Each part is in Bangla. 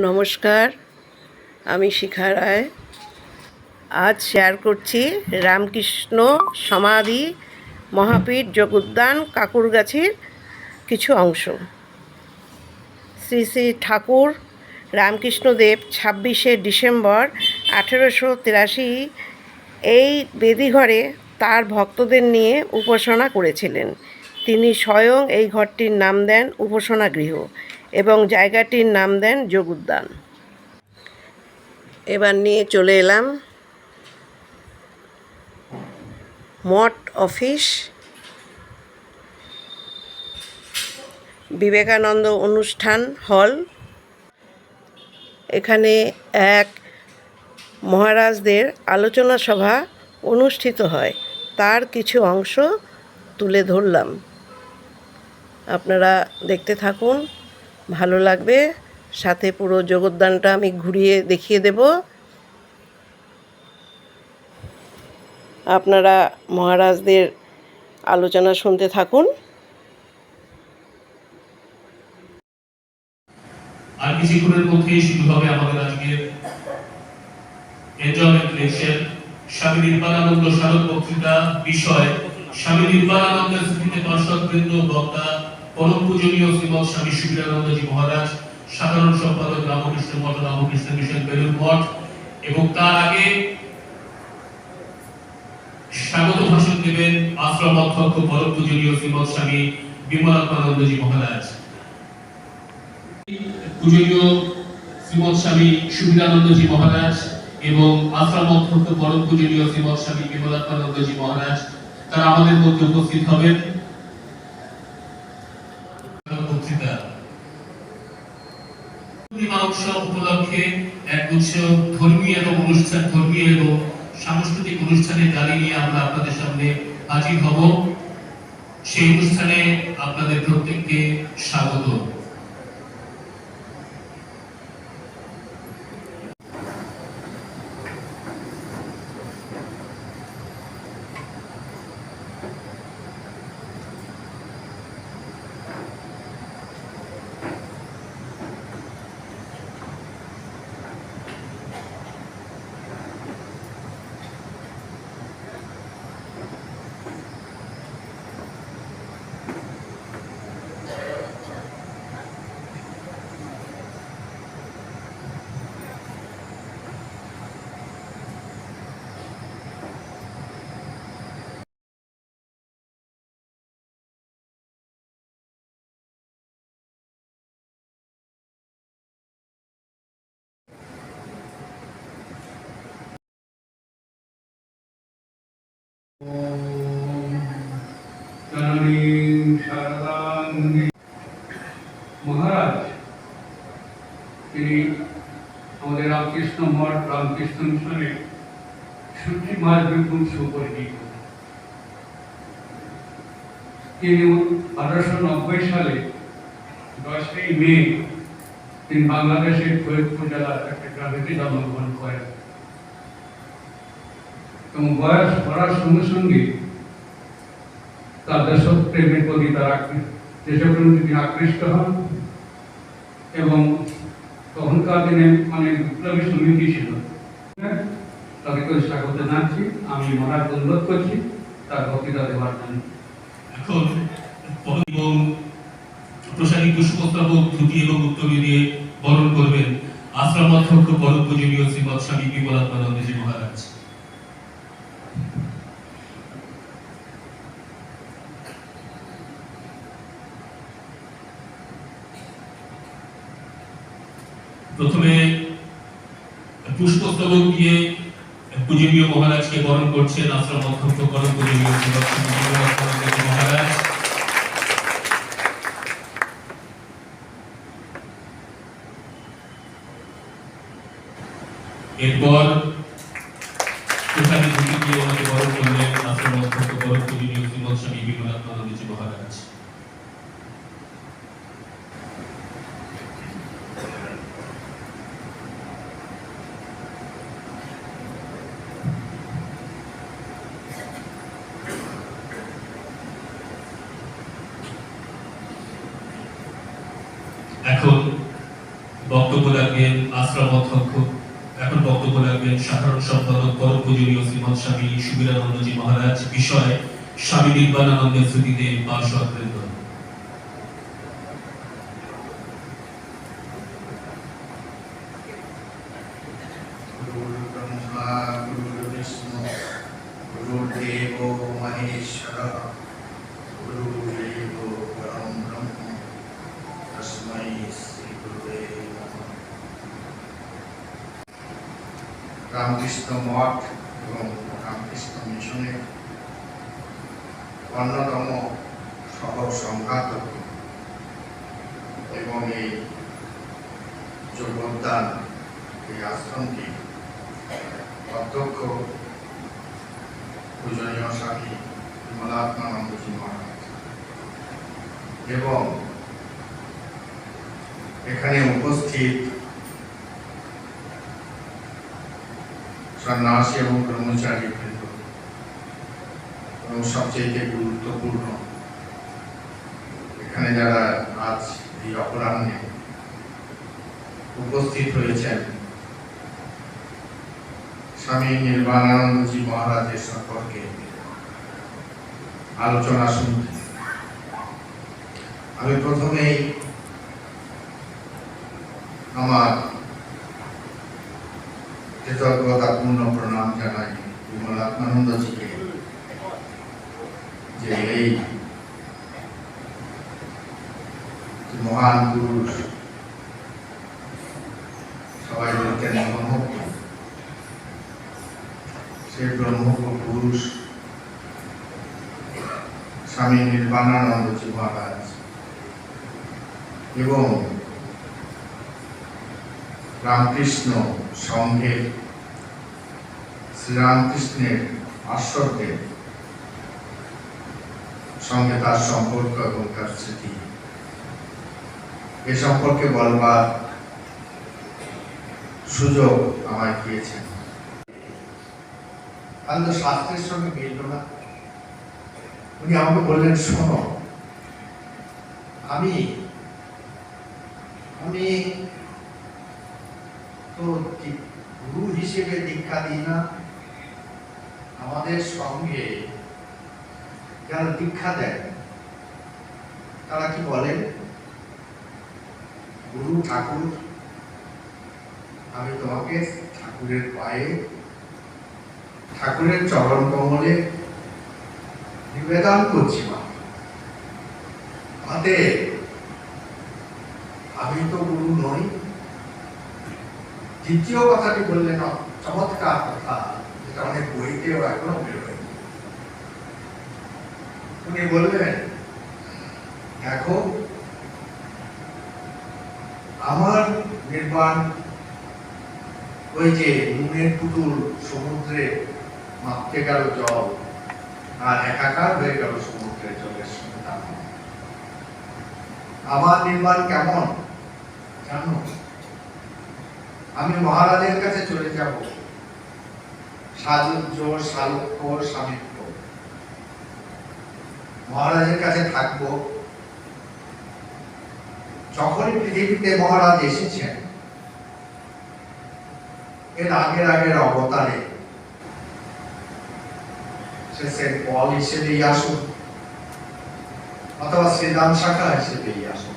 নমস্কার, আমি শিখা রায়। আজ শেয়ার করছি রামকৃষ্ণ সমাধি মহাপীঠ যোগোদ্যান কাকুরগাছির কিছু অংশ। শ্রী শ্রী ঠাকুর রামকৃষ্ণদেব ছাব্বিশে ডিসেম্বর আঠেরোশো তিরাশি এই বেদিঘরে তার ভক্তদের নিয়ে উপাসনা করেছিলেন। তিনি স্বয়ং এই ঘরটির নাম দেন উপাসনা গৃহ এবং জায়গাটির নাম দেন যোগ উদ্যান এবার নিয়ে চলে এলাম মঠ অফিস। বিবেকানন্দ অনুষ্ঠান হল। এখানে এক মহারাজদের আলোচনা সভা অনুষ্ঠিত হয়। তার কিছু অংশ তুলে ধরলাম। আপনারা দেখতে থাকুন। ভালো লাগবে। সাথে পুরো জগদ্দানটা আমি ঘুরিয়ে দেখিয়ে দেব। আপনারা মহারাজদের আলোচনা শুনতে থাকুন। আর কিছুক্ষণের মধ্যেই শুরু হবে আমাদের আজকের এনজয়মেন্ট লেকচার স্বামী স্মারক বক্তৃতা বিষয়, স্বামী স্মৃতিতে দর্শক বৃন্দ বক্তা পরম পূজনীয় শ্রীমৎ স্বামী সুবীরানন্দজি মহারাজ, সাধারণ সম্পাদক রামকৃষ্ণ মঠ, রামকৃষ্ণ মিশন বেলুর মঠ, এবং তার আগে স্বাগত ভাষণ দেবেন আশ্রম অধ্যক্ষ পরম পূজনীয় শ্রীমৎ স্বামী বিমলাত্মানন্দজি মহারাজ। পূজনীয় শ্রীমৎ স্বামী সুবিধানন্দজি মহারাজ এবং আশ্রম অধ্যক্ষ পরম পূজনীয় শ্রীমৎ স্বামী বিমলাত্মানন্দজি মহারাজ, তারা আমাদের মধ্যে উপস্থিত হবেন বক্তৃতা পূর্ণিমা উৎসব উপলক্ষে এক উৎসব ধর্মীয় এবং অনুষ্ঠান, ধর্মীয় এবং সাংস্কৃতিক অনুষ্ঠানে গাড়ি নিয়ে আমরা আপনাদের সামনে হাজির হব। সেই অনুষ্ঠানে আপনাদের প্রত্যেককে স্বাগত। মহারাজ, তিনি আমাদের রামকৃষ্ণ মঠ, রামকৃষ্ণ মিশনে সূর্যি মাস বিপুল সুপরিচিত। তিনি আঠারোশো নব্বই সালে দশই মে তিনি বাংলাদেশের ফরিদপুর জেলার একটা গ্রামেতে জন্মগ্রহণ করেন। এবং বয়স বাড়ার সঙ্গে সঙ্গে তার দেশপ্রেমের প্রতি তার দেশপ্রেমের প্রতি আকৃষ্ট হন এবং তখনকার দিনে অনেক বিপ্লবী সমিতি ছিল। তাদেরকে স্বাগত জানাচ্ছি। আমি মহারাজ অনুরোধ করছি, তার বক্তৃতা দেওয়ার জন্য। এখন প্রসারিত সুপস্তাবক ধুতি এবং উত্তরী দিয়ে বরণ করবেন আশ্রম অধ্যক্ষ পরম পূজনীয় শ্রীমৎ স্বামী বিমলাত্মানন্দজি মহারাজ। প্রথমে পুষ্পস্তবক দিয়ে পূজনীয় মহারাজকে বরণ করছেন আশ্রম অধ্যক্ষ বিমলাত্মানন্দজি মহারাজ। এরপর প্রসাদী দিয়ে ওনাকে বরণ করলেন আশ্রম অধ্যক্ষ পরম পূজনীয় শ্রীমৎ স্বামী বিমলাত্মানন্দজি মহারাজ এখন বক্তব্য রাখবেন আশ্রম অধ্যক্ষ এখন বক্তব্য রাখবেন সাধারণ সম্পাদক পরম পূজনীয় শ্রীমৎ স্বামী সুবীরানন্দজি মহারাজ বিষয় স্বামী নির্বাণানন্দের স্মৃতিতে পার্শ্বদ বৃন্দ गुरुर्ब्रह्मा गुरुर्विष्णु गुरुर्देवो महेश्वरः गुरुदेवो রামকৃষ্ণ মঠ এবং রামকৃষ্ণ মিশনের অন্যতম সহ সংঘাতক এবং এই যোগদান, এই আশ্রমটি অধ্যক্ষ পূজনীয় স্বামী বিমলাত্মানন্দজি মহারাজ। এবং এখানে উপস্থিত সন্ন্যাসী এবং কর্মচারী বৃন্দ এবং সবচেয়ে গুরুত্বপূর্ণ, এখানে যারা আজ এই অপরাহ্নে উপস্থিত হয়েছেন, স্বামী নির্বাণানন্দজি মহারাজের সম্পর্কে আলোচনা শুনতে। আমি প্রথমেই আমার কৃতজ্ঞতাপূর্ণ প্রণাম জানাই বিমলাত্মানন্দজিকে যে এই মহান পুরুষ, সবাই বলতেন ব্রহ্মপুর সেই ব্রহ্মপুর পুরুষ, স্বামী নির্বাণানন্দজি মহারাজ এবং রামকৃষ্ণ সংঘের শ্রীরামকৃষ্ণের আশ্বরদের সঙ্গে তার সম্পর্ক এবং তার স্মৃতি। এ সম্পর্কে বলবার সুযোগ আমায় দিয়েছেন। তাহলে তো শাস্ত্রের সঙ্গে মিলল না। উনি আমাকে বললেন, শোনো, আমি আমি তো গুরু হিসেবে দীক্ষা দিই না, আমাদের সঙ্গে যারা দীক্ষা দেন তারা কি বলেন গুরু ঠাকুর, আমি তোমাকে ঠাকুরের পায়ে, ঠাকুরের চরণ কমলে নিবেদন করছি মা। আমি তো গুরু নই দ্বিতীয় কথাটি বললেন চমৎকার কথা, যেটা অনেক বইতেও এখনও বেরোয় উনি বললেন, দেখো, আমার নির্বাণ ওই যে নুনের পুতুল সমুদ্রে মাপতে গেল জল, আর একাকার হয়ে গেল সমুদ্রের জলের সঙ্গে আমার নির্মাণ কেমন, জানো? আমি মহারাজের কাছে চলে যাব। সাজুজ্য সালুক্য সামিত্য মহারাজের কাছে থাকব। যখনই পৃথিবীতে মহারাজ এসেছেন, এর আগের আগের অবতারে সে সেন্ট পল হিসেবেই আসুন, অথবা শ্রীরাম শাখা হিসেবেই আসুন।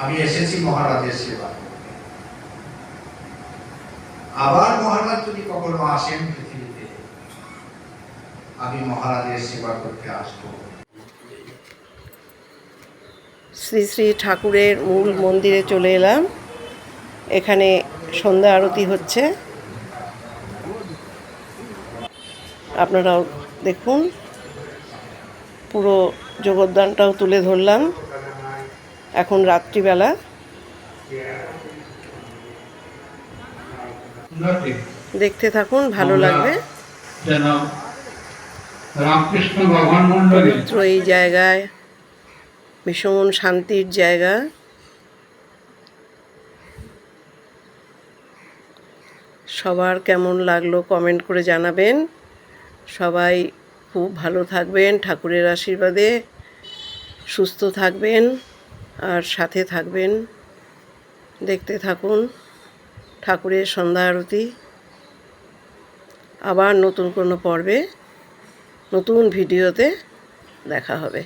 আমি এসেছি মহারাজের সেবা আবার মহারাজ যদি কখনো আসেন পৃথিবীতে, আমি মহারাজের সেবা করতে আসব। শ্রী শ্রী ঠাকুরের মূল মন্দিরে চলে এলাম। এখানে সন্ধ্যা আরতি হচ্ছে। আপনারাও দেখুন, পুরো জগদ্দানটাও তুলে ধরলাম। এখন রাত্রিবেলা। দেখতে থাকুন ভালো লাগবে। যেন রামকৃষ্ণ ভগবান পবিত্র এই জায়গায় ভীষণ শান্তির জায়গা। সবার কেমন লাগল কমেন্ট করে জানাবেন। সবাই খুব ভালো থাকবেন ঠাকুরের আশীর্বাদে সুস্থ থাকবেন আর সাথে থাকবেন। দেখতে থাকুন। ঠাকুরের সন্ধ্যা আরতি আবার নতুন কোনো পর্বে নতুন ভিডিওতে দেখা হবে।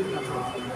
good enough for me.